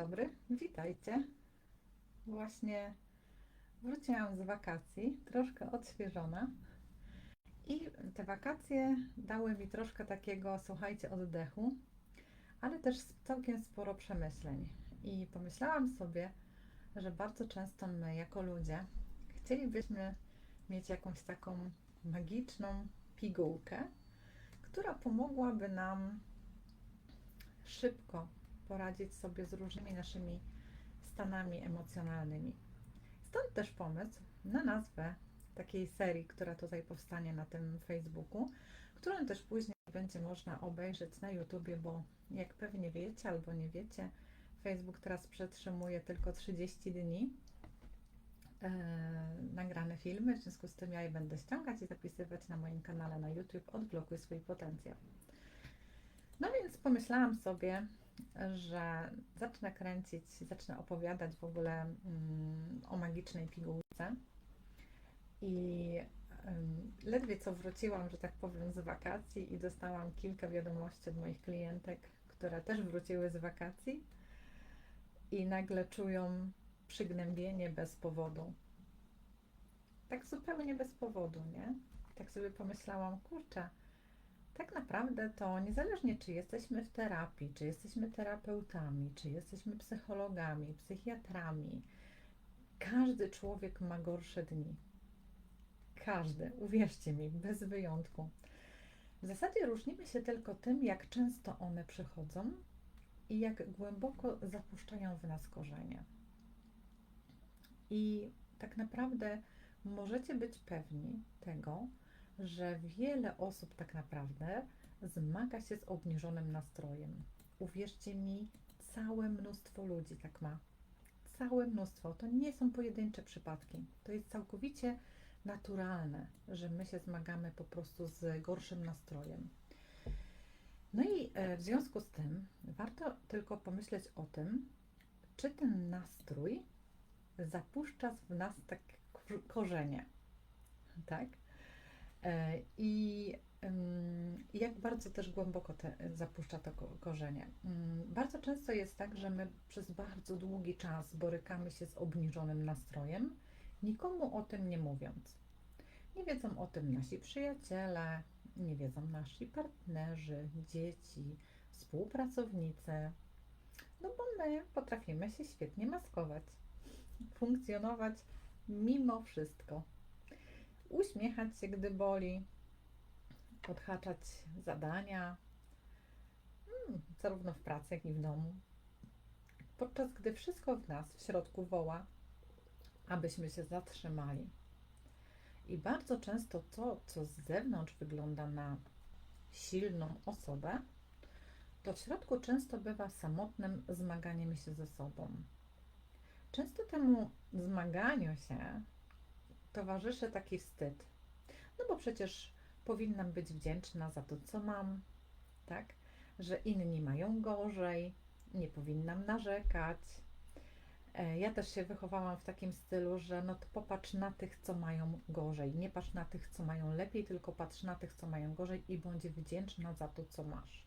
dobry, witajcie. Właśnie wróciłam z wakacji, troszkę odświeżona. I te wakacje dały mi troszkę takiego, słuchajcie, oddechu, ale też całkiem sporo przemyśleń. I pomyślałam sobie, że bardzo często my, jako ludzie, chcielibyśmy mieć jakąś taką magiczną pigułkę, która pomogłaby nam szybko poradzić sobie z różnymi naszymi stanami emocjonalnymi. Stąd też pomysł na nazwę takiej serii, która tutaj powstanie na tym Facebooku, którą też później będzie można obejrzeć na YouTubie, bo jak pewnie wiecie albo nie wiecie, Facebook teraz przetrzymuje tylko 30 dni e, nagrane filmy, w związku z tym ja je będę ściągać i zapisywać na moim kanale na YouTube Odblokuj swój potencjał. No więc pomyślałam sobie, że zacznę kręcić, zacznę opowiadać w ogóle mm, o magicznej pigułce. I ledwie co wróciłam, że tak powiem, z wakacji i dostałam kilka wiadomości od moich klientek, które też wróciły z wakacji i nagle czują przygnębienie bez powodu. Tak zupełnie bez powodu, nie? Tak sobie pomyślałam, kurczę, tak naprawdę to niezależnie czy jesteśmy w terapii, czy jesteśmy terapeutami, czy jesteśmy psychologami, psychiatrami, każdy człowiek ma gorsze dni. Każdy, uwierzcie mi, bez wyjątku. W zasadzie różnimy się tylko tym, jak często one przychodzą i jak głęboko zapuszczają w nas korzenie. I tak naprawdę możecie być pewni tego, że wiele osób tak naprawdę zmaga się z obniżonym nastrojem. Uwierzcie mi, całe mnóstwo ludzi tak ma. Całe mnóstwo. To nie są pojedyncze przypadki. To jest całkowicie naturalne, że my się zmagamy po prostu z gorszym nastrojem. No i e, w związku z tym warto tylko pomyśleć o tym, czy ten nastrój zapuszcza w nas tak korzenie. Tak? E, I jak bardzo też głęboko te, zapuszcza to korzenie. Mm, bardzo często jest tak, że my przez bardzo długi czas borykamy się z obniżonym nastrojem, nikomu o tym nie mówiąc. Nie wiedzą o tym nasi przyjaciele, nie wiedzą nasi partnerzy, dzieci, współpracownicy, no bo my potrafimy się świetnie maskować, funkcjonować mimo wszystko uśmiechać się, gdy boli, odhaczać zadania, hmm, zarówno w pracy, jak i w domu. Podczas gdy wszystko w nas w środku woła, abyśmy się zatrzymali. I bardzo często to, co z zewnątrz wygląda na silną osobę, to w środku często bywa samotnym zmaganiem się ze sobą. Często temu zmaganiu się towarzyszy taki wstyd. No bo przecież powinnam być wdzięczna za to, co mam, tak? Że inni mają gorzej, nie powinnam narzekać. E, ja też się wychowałam w takim stylu, że no to popatrz na tych, co mają gorzej. Nie patrz na tych, co mają lepiej, tylko patrz na tych, co mają gorzej i bądź wdzięczna za to, co masz.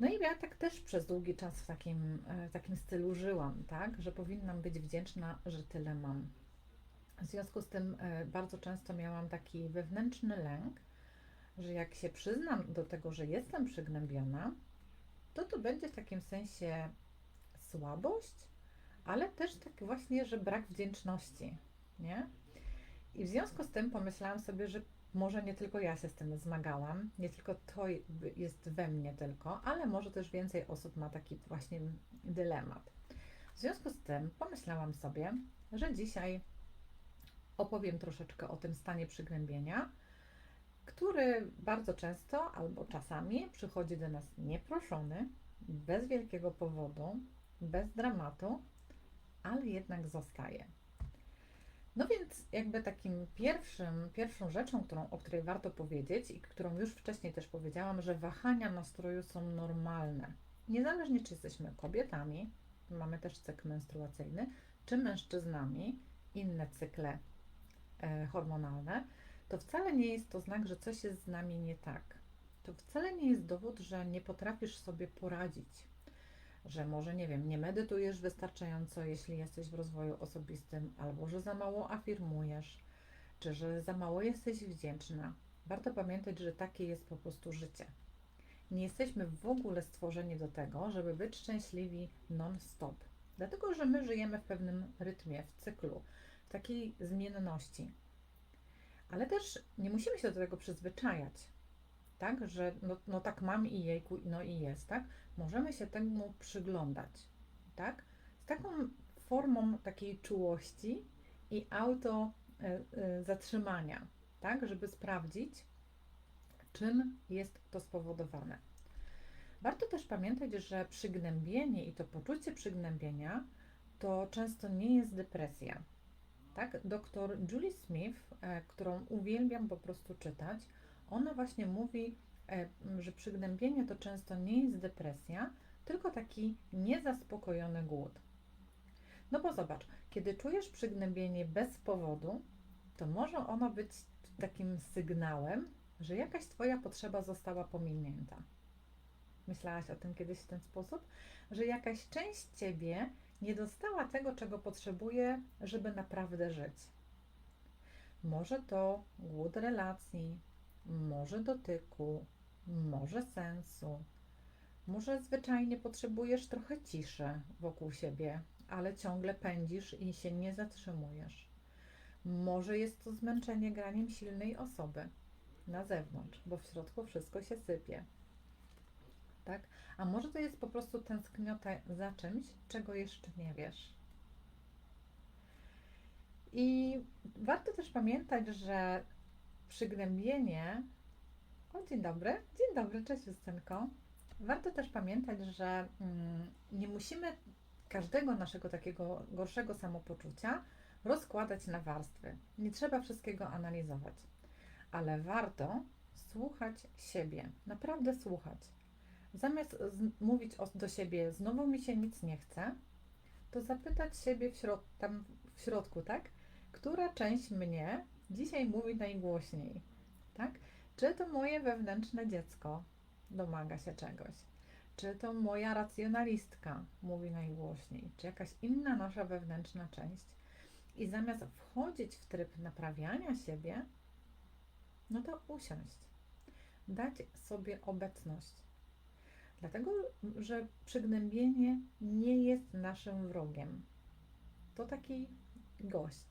No i ja tak też przez długi czas w takim, e, w takim stylu żyłam, tak? Że powinnam być wdzięczna, że tyle mam. W związku z tym e, bardzo często miałam taki wewnętrzny lęk, że jak się przyznam do tego, że jestem przygnębiona, to to będzie w takim sensie słabość, ale też tak właśnie, że brak wdzięczności, nie? I w związku z tym pomyślałam sobie, że może nie tylko ja się z tym zmagałam, nie tylko to jest we mnie tylko, ale może też więcej osób ma taki właśnie dylemat. W związku z tym pomyślałam sobie, że dzisiaj opowiem troszeczkę o tym stanie przygnębienia, który bardzo często albo czasami przychodzi do nas nieproszony, bez wielkiego powodu, bez dramatu, ale jednak zostaje. No więc jakby takim pierwszym, pierwszą rzeczą, którą, o której warto powiedzieć i którą już wcześniej też powiedziałam, że wahania nastroju są normalne. Niezależnie czy jesteśmy kobietami, mamy też cykl menstruacyjny, czy mężczyznami, inne cykle hormonalne, to wcale nie jest to znak, że coś jest z nami nie tak. To wcale nie jest dowód, że nie potrafisz sobie poradzić, że może, nie wiem, nie medytujesz wystarczająco, jeśli jesteś w rozwoju osobistym, albo że za mało afirmujesz, czy że za mało jesteś wdzięczna. Warto pamiętać, że takie jest po prostu życie. Nie jesteśmy w ogóle stworzeni do tego, żeby być szczęśliwi non-stop. Dlatego, że my żyjemy w pewnym rytmie, w cyklu, takiej zmienności. Ale też nie musimy się do tego przyzwyczajać, tak? Że no, no tak mam i jejku, no i jest, tak? Możemy się temu przyglądać, tak? Z taką formą takiej czułości i auto y, y, zatrzymania, tak? Żeby sprawdzić, czym jest to spowodowane. Warto też pamiętać, że przygnębienie i to poczucie przygnębienia to często nie jest depresja. Tak? Doktor Julie Smith, e, którą uwielbiam po prostu czytać, ona właśnie mówi, e, że przygnębienie to często nie jest depresja, tylko taki niezaspokojony głód. No bo zobacz, kiedy czujesz przygnębienie bez powodu, to może ono być takim sygnałem, że jakaś Twoja potrzeba została pominięta. Myślałaś o tym kiedyś w ten sposób? Że jakaś część Ciebie nie dostała tego, czego potrzebuje, żeby naprawdę żyć. Może to głód relacji, może dotyku, może sensu, może zwyczajnie potrzebujesz trochę ciszy wokół siebie, ale ciągle pędzisz i się nie zatrzymujesz. Może jest to zmęczenie graniem silnej osoby na zewnątrz, bo w środku wszystko się sypie. Tak? A może to jest po prostu tęskniota za czymś, czego jeszcze nie wiesz. I warto też pamiętać, że przygnębienie. O, dzień dobry. Dzień dobry, cześć Justynko. Warto też pamiętać, że mm, nie musimy każdego naszego takiego gorszego samopoczucia rozkładać na warstwy. Nie trzeba wszystkiego analizować ale warto słuchać siebie, naprawdę słuchać. Zamiast mówić o, do siebie, znowu mi się nic nie chce, to zapytać siebie w, środ- tam w środku, tak? Która część mnie dzisiaj mówi najgłośniej, tak? Czy to moje wewnętrzne dziecko domaga się czegoś? Czy to moja racjonalistka mówi najgłośniej? Czy jakaś inna nasza wewnętrzna część? I zamiast wchodzić w tryb naprawiania siebie, no to usiąść, dać sobie obecność. Dlatego, że przygnębienie nie jest naszym wrogiem. To taki gość.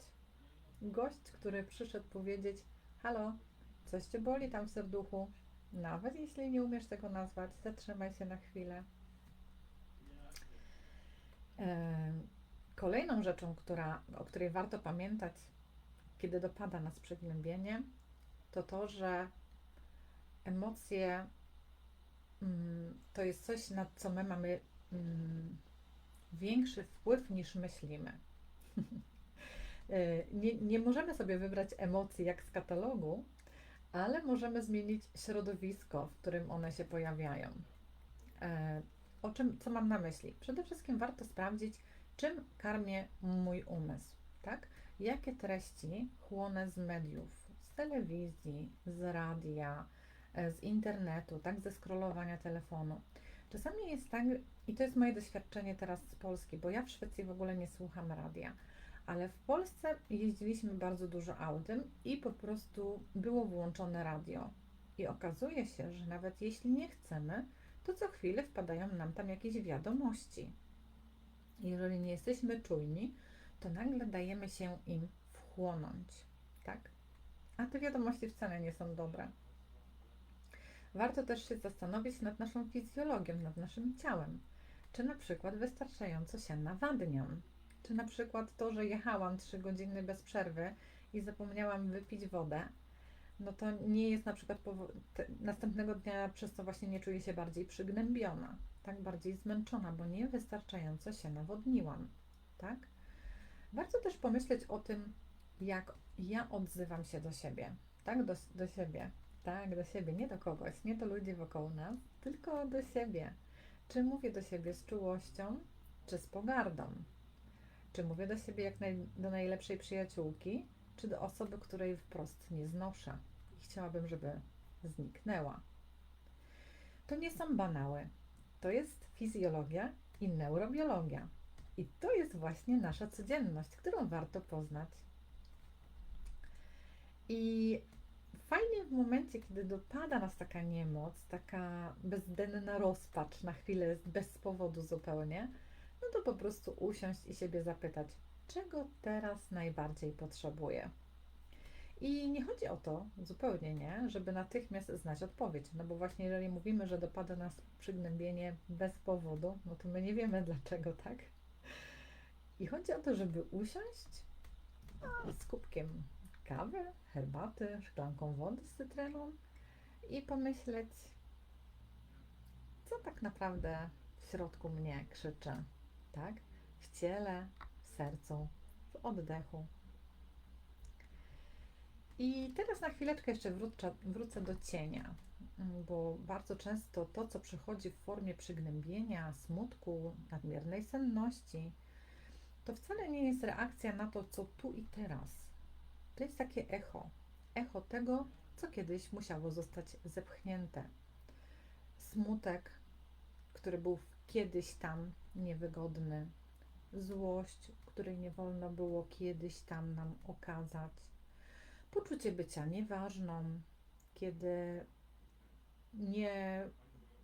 Gość, który przyszedł powiedzieć: Halo, coś cię boli tam w serduchu. Nawet jeśli nie umiesz tego nazwać, zatrzymaj się na chwilę. Kolejną rzeczą, która, o której warto pamiętać, kiedy dopada nas przygnębienie, to to, że emocje to jest coś, na co my mamy mm, większy wpływ niż myślimy. Y, nie, nie możemy sobie wybrać emocji jak z katalogu, ale możemy zmienić środowisko, w którym one się pojawiają. E, o czym, co mam na myśli? Przede wszystkim warto sprawdzić, czym karmię mój umysł, tak? Jakie treści chłonę z mediów, z telewizji, z radia, e, z internetu, tak, ze scrollowania telefonu. Czasami jest tak, i to jest moje doświadczenie teraz z Polski, bo ja w Szwecji w ogóle nie słucham radia, ale w Polsce jeździliśmy bardzo dużo autem i po prostu było włączone radio. I okazuje się, że nawet jeśli nie chcemy, to co chwilę wpadają nam tam jakieś wiadomości. Jeżeli nie jesteśmy czujni, to nagle dajemy się im wchłonąć, tak? a te wiadomości wcale nie są dobre. Warto też się zastanowić nad naszą fizjologią, nad naszym ciałem. Czy na przykład wystarczająco się nawadniam? Czy na przykład to, że jechałam 3 godziny bez przerwy i zapomniałam wypić wodę, no to nie jest na przykład następnego dnia przez to właśnie nie czuję się bardziej przygnębiona, tak bardziej zmęczona, bo niewystarczająco się nawodniłam, tak? Warto też pomyśleć o tym, jak ja odzywam się do siebie, tak, do, do siebie, tak, do siebie, nie do kogoś, nie do ludzi wokół nas, tylko do siebie. Czy mówię do siebie z czułością, czy z pogardą? Czy mówię do siebie jak naj, do najlepszej przyjaciółki, czy do osoby, której wprost nie znoszę i chciałabym, żeby zniknęła? To nie są banały. To jest fizjologia i neurobiologia. I to jest właśnie nasza codzienność, którą warto poznać. I fajnie w momencie, kiedy dopada nas taka niemoc, taka bezdenna rozpacz, na chwilę bez powodu zupełnie, no to po prostu usiąść i siebie zapytać, czego teraz najbardziej potrzebuję. I nie chodzi o to, zupełnie nie, żeby natychmiast znać odpowiedź. No bo właśnie jeżeli mówimy, że dopada nas przygnębienie bez powodu, no to my nie wiemy dlaczego, tak? I chodzi o to, żeby usiąść a, z kubkiem kawy, herbaty, szklanką wody z cytryną i pomyśleć, co tak naprawdę w środku mnie krzyczy, tak? W ciele, w sercu, w oddechu. I teraz na chwileczkę jeszcze wrócę, wrócę do cienia, bo bardzo często to, co przychodzi w formie przygnębienia, smutku, nadmiernej senności, to wcale nie jest reakcja na to, co tu i teraz. To jest takie echo. Echo tego, co kiedyś musiało zostać zepchnięte. Smutek, który był kiedyś tam niewygodny, złość, której nie wolno było kiedyś tam nam okazać, poczucie bycia nieważną, kiedy nie,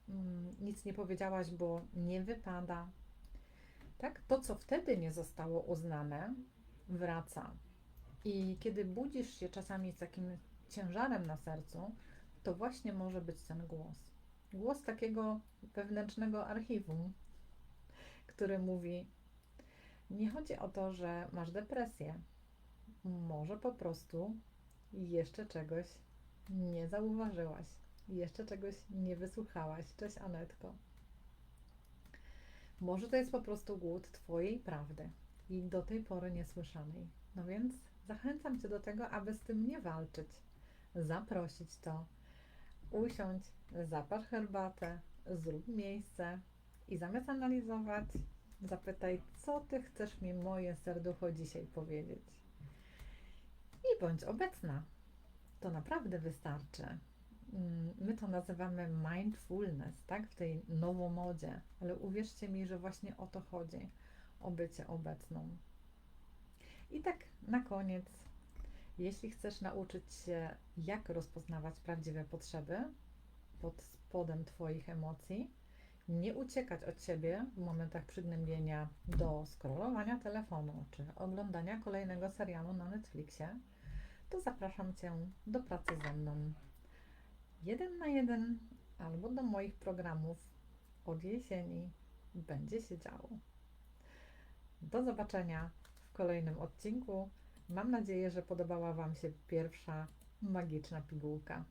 mm, nic nie powiedziałaś, bo nie wypada. Tak? To, co wtedy nie zostało uznane, wraca. I kiedy budzisz się czasami z takim ciężarem na sercu, to właśnie może być ten głos. Głos takiego wewnętrznego archiwum, który mówi: Nie chodzi o to, że masz depresję. Może po prostu jeszcze czegoś nie zauważyłaś, jeszcze czegoś nie wysłuchałaś. Cześć Anetko. Może to jest po prostu głód Twojej prawdy i do tej pory niesłyszanej. No więc zachęcam Cię do tego, aby z tym nie walczyć, zaprosić to, usiądź, zaparz herbatę, zrób miejsce i zamiast analizować, zapytaj, co Ty chcesz mi moje serducho dzisiaj powiedzieć. I bądź obecna. To naprawdę wystarczy. Mm, my to nazywamy mindfulness, tak? W tej nowomodzie, ale uwierzcie mi, że właśnie o to chodzi, o bycie obecną. I tak na koniec, jeśli chcesz nauczyć się, jak rozpoznawać prawdziwe potrzeby pod spodem Twoich emocji, nie uciekać od siebie w momentach przygnębienia do scrollowania telefonu czy oglądania kolejnego serialu na Netflixie, to zapraszam Cię do pracy ze mną. Jeden na jeden albo do moich programów od jesieni będzie się działo. Do zobaczenia kolejnym odcinku. Mam nadzieję, że podobała Wam się pierwsza magiczna pigułka.